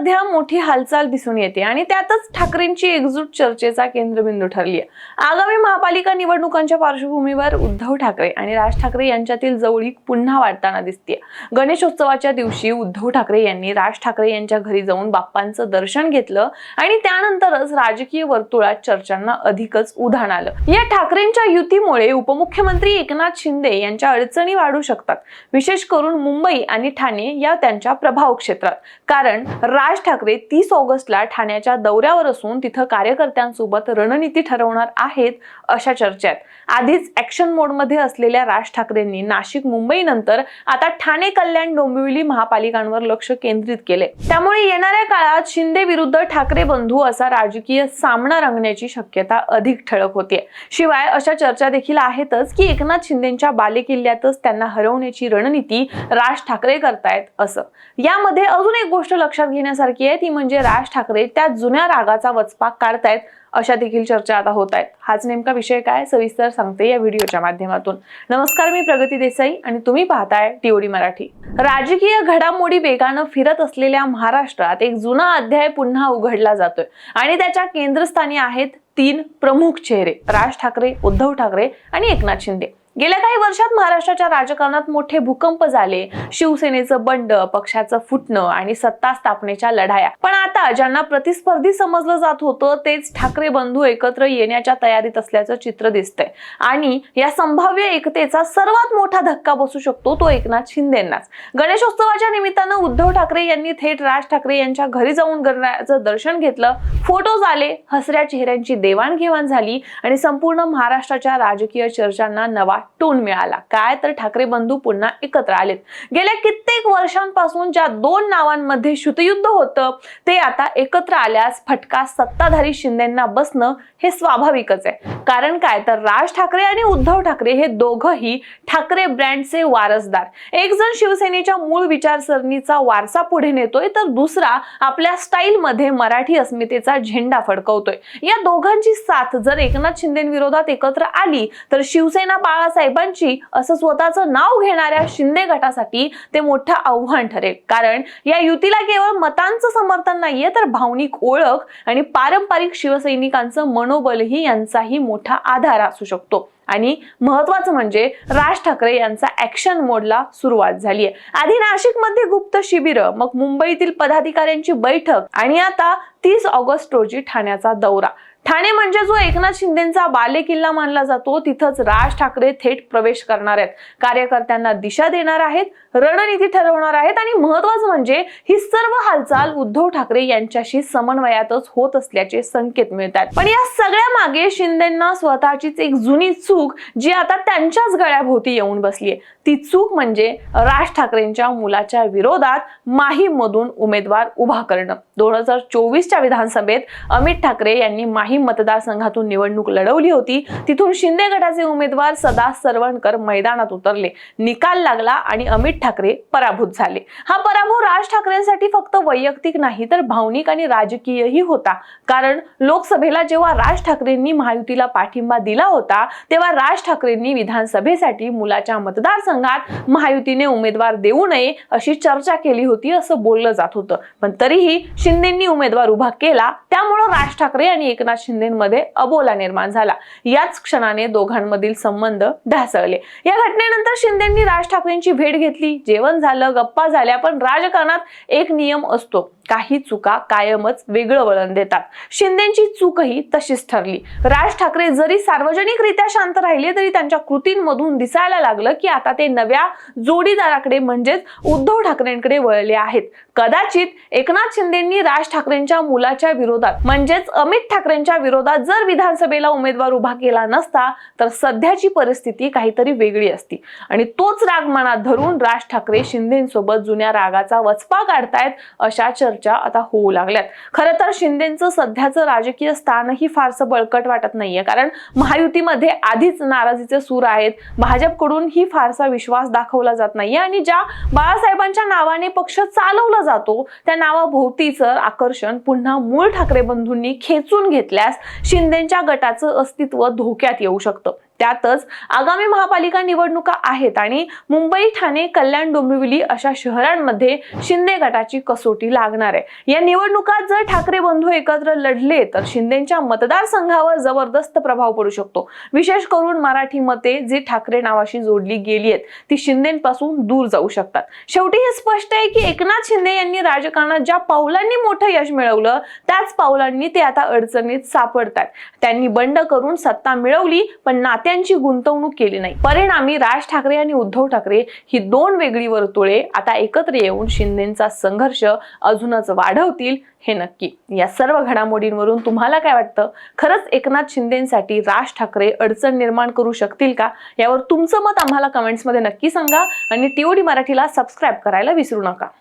सध्या मोठी हालचाल दिसून येते आणि त्यातच ठाकरेंची एकजूट चर्चेचा केंद्रबिंदू ठरली आहे. आगामी महापालिका निवडणुकांच्या पार्श्वभूमीवर उद्धव ठाकरे आणि राज ठाकरे यांच्यातील जवळीक पुन्हा वाढताना दिसते गणेशोत्सवाच्या दिवशी उद्धव ठाकरे यांनी राज ठाकरे यांच्या घरी जाऊन बाप्पांचं दर्शन घेतलं आणि त्यानंतरच राजकीय वर्तुळात चर्चांना अधिकच उधाण आलं. या ठाकरेंच्या युतीमुळे उपमुख्यमंत्री एकनाथ शिंदे यांच्या अडचणी वाढू शकतात विशेष करून मुंबई आणि ठाणे या त्यांच्या प्रभाव क्षेत्रात कारण राज ठाकरे तीस ऑगस्टला ठाण्याच्या दौऱ्यावर असून तिथं कार्यकर्त्यांसोबत रणनीती ठरवणार आहेत अशा चर्चा आहेत आधीच ऍक्शन मोडमध्ये असलेल्या राज ठाकरेंनी नाशिक मुंबई नंतर आता ठाणे कल्याण डोंबिवली महापालिकांवर लक्ष केंद्रित केले. त्यामुळे येणाऱ्या काळात शिंदे विरुद्ध ठाकरे बंधू असा राजकीय सामना रंगण्याची शक्यता अधिक ठळक होते. शिवाय अशा चर्चा देखील आहेतच की एकनाथ शिंदेच्या बालेकिल्ल्यातच त्यांना हरवण्याची रणनीती राज ठाकरे करतायत असं. यामध्ये अजून एक गोष्ट लक्षात करण्यासारखी आहे ती म्हणजे राज ठाकरे त्या जुन्या रागाचा वचपा काढतायत अशा देखील चर्चा आता होत आहेत हाच नेमका विषय काय सविस्तर सांगते या व्हिडिओच्या माध्यमातून. नमस्कार मी प्रगती देसाई आणि तुम्ही पाहताय टीओडी मराठी. राजकीय घडामोडी वेगानं फिरत असलेल्या महाराष्ट्रात एक जुना अध्याय पुन्हा उघडला जातोय आणि त्याच्या केंद्रस्थानी आहेत तीन प्रमुख चेहरे राज ठाकरे उद्धव ठाकरे आणि एकनाथ शिंदे. गेल्या काही वर्षात महाराष्ट्राच्या राजकारणात मोठे भूकंप झाले. शिवसेनेचं बंड पक्षाचं फुटणं आणि सत्ता स्थापनेच्या लढाया. पण आता ज्यांना प्रतिस्पर्धी समजलं जात होतं तेच ठाकरे बंधू एकत्र येण्याच्या तयारीत असल्याचं चित्र दिसतंय. आणि या संभाव्य एकतेचा सर्वात मोठा धक्का बसू शकतो तो एकनाथ शिंदेनाच. गणेशोत्सवाच्या निमित्तानं उद्धव ठाकरे यांनी थेट राज ठाकरे यांच्या घरी जाऊन गणरायाचं दर्शन घेतलं. फोटोज आले हसऱ्या चेहऱ्यांची देवाणघेवाण झाली आणि संपूर्ण महाराष्ट्राच्या राजकीय चर्चांना नवा टोन मिळाला. काय तर ठाकरे बंधू पुन्हा एकत्र आलेत. गेल्या कित्येक वर्षांपासून ज्या दोन नावांमध्ये शुतयुद्ध होतं ते आता एकत्र आल्यास फटका सत्ताधारी शिंदेना बसणं हे स्वाभाविकच आहे. कारण काय तर राज ठाकरे आणि उद्धव ठाकरे हे दोघंही ठाकरे ब्रँडचे वारसदार. एक जण शिवसेनेच्या मूळ विचारसरणीचा वारसा पुढे नेतोय तर दुसरा आपल्या स्टाईल मध्ये मराठी अस्मितेचा झेंडा फडकवतोय. या दोघांची साथ जर एकनाथ शिंदे विरोधात एकत्र आली तर शिवसेना बाळासाहेबांची असं स्वतःचं नाव घेणाऱ्या शिंदे गटासाठी ते मोठं आव्हान ठरेल. कारण या युतीला केवळ मतांचं समर्थन नाहीये तर भावनिक ओळख आणि पारंपरिक शिवसैनिकांचं मनोबलही यांचाही मोठा आधार असू शकतो. आणि महत्वाचं म्हणजे राज ठाकरे यांचा ऍक्शन मोडला सुरुवात झाली आहे आधी नाशिकमध्ये गुप्त शिबिरं मग मुंबईतील पदाधिकाऱ्यांची बैठक आणि आता तीस ऑगस्ट रोजी ठाण्याचा दौरा. ठाणे म्हणजे जो एकनाथ शिंदेचा बालेकिल्ला मानला जातो तिथंच राज ठाकरे थेट प्रवेश करणार आहेत. कार्यकर्त्यांना दिशा देणार आहेत रणनीती ठरवणार आहेत आणि महत्वाचं म्हणजे ही सर्व हालचाल उद्धव ठाकरे यांच्याशी समन्वयातच होत असल्याचे संकेत मिळतात पण या सगळ्या मागे शिंदेना स्वतःचीच एक जुनी चूक जी आता त्यांच्याच गळ्याभोवती येऊन बसलीये. ती चूक म्हणजे राज ठाकरेंच्या मुलाच्या विरोधात माहीमधून उमेदवार उभा करणं. दोन हजार चोवीसच्या विधानसभेत अमित ठाकरे यांनी माहीम मतदारसंघातून निवडणूक लढवली होती. तिथून शिंदे गटाचे उमेदवार सदा सरवणकर मैदानात उतरले. निकाल लागला आणि अमित ठाकरे पराभूत झाले. हा पराभव राज ठाकरेंसाठी फक्त वैयक्तिक नाही तर भावनिक आणि राजकीयही होता. कारण लोकसभेला जेव्हा राज ठाकरेंनी महायुतीला पाठिंबा दिला होता तेव्हा राज ठाकरेंनी विधानसभेसाठी मुलाच्या मतदारसंघात महायुतीने उमेदवार देऊ नये अशी चर्चा केली होती असं बोललं जात होतं. पण तरीही शिंदेंनी उमेदवार उभा केला. त्यामुळं राज ठाकरे आणि एकनाथ शिंदेमध्ये अबोला निर्माण झाला. याच क्षणाने दोघांमधील संबंध ढासळले. या घटनेनंतर शिंदेंनी राज ठाकरेंची भेट घेतली. जेवण झालं गप्पा झाल्या पण राजकारणात एक नियम असतो. काही चुका कायमच वेगळं वळण देतात. शिंदेची चूकही तशीच ठरली. राज ठाकरे जरी सार्वजनिकरित्या शांत राहिले तरी त्यांच्या कृतींमधून दिसायला लागलं की आता ते नव्या जोडीदाराकडे म्हणजेच उद्धव ठाकरेंकडे वळले आहेत. कदाचित एकनाथ शिंदेंनी राज ठाकरेंच्या मुलाच्या विरोधात म्हणजेच अमित ठाकरेंच्या विरोधात जर विधानसभेला उमेदवार उभा केला नसता तर सध्याची परिस्थिती काहीतरी वेगळी असती. आणि तोच राग मनात धरून राज ठाकरे शिंदेसोबत जुन्या रागाचा वचपा काढतायत अशा चर्चा आता होऊ लागल्यात. खरं तर शिंदेचं सध्याचं राजकीय स्थानही फारसं बळकट वाटत नाहीये. कारण महायुतीमध्ये आधीच नाराजीचे सूर आहेत. भाजपकडून ही फारसा विश्वास दाखवला जात नाहीये. आणि ज्या बाळासाहेबांच्या नावाने पक्ष चालवला जातो त्या नावाभोवतीचं आकर्षण पुन्हा मूळ ठाकरे बंधूंनी खेचून घेतल्यास शिंदेच्या गटाचं अस्तित्व धोक्यात येऊ शकतं. त्यातच आगामी महापालिका निवडणुका आहेत आणि मुंबई ठाणे कल्याण डोंबिवली अशा शहरांमध्ये शिंदे गटाची कसोटी लागणार आहे. या निवडणुकात जर ठाकरे बंधू एकत्र लढले तर शिंदेच्या मतदारसंघावर जबरदस्त प्रभाव पडू शकतो. विशेष करून मराठी मते जी ठाकरे नावाशी जोडली गेली आहेत ती शिंदेपासून दूर जाऊ शकतात. शेवटी हे स्पष्ट आहे की एकनाथ शिंदे यांनी राजकारणात ज्या पावलांनी मोठं यश मिळवलं त्याच पावलांनी ते आता अडचणीत सापडतात त्यांनी बंड करून सत्ता मिळवली पण नाते नात्यांची गुंतवणूक केली नाही. परिणामी राज ठाकरे आणि उद्धव ठाकरे ही दोन वेगळी वर्तुळे आता एकत्र येऊन शिंदेचा संघर्ष अजूनच वाढवतील हे नक्की. या सर्व घडामोडींवरून तुम्हाला काय वाटतं? खरंच एकनाथ शिंदेसाठी राज ठाकरे अडचण निर्माण करू शकतील का? यावर तुमचं मत आम्हाला कमेंट्समध्ये नक्की सांगा आणि टीओडी मराठीला सबस्क्राईब करायला विसरू नका.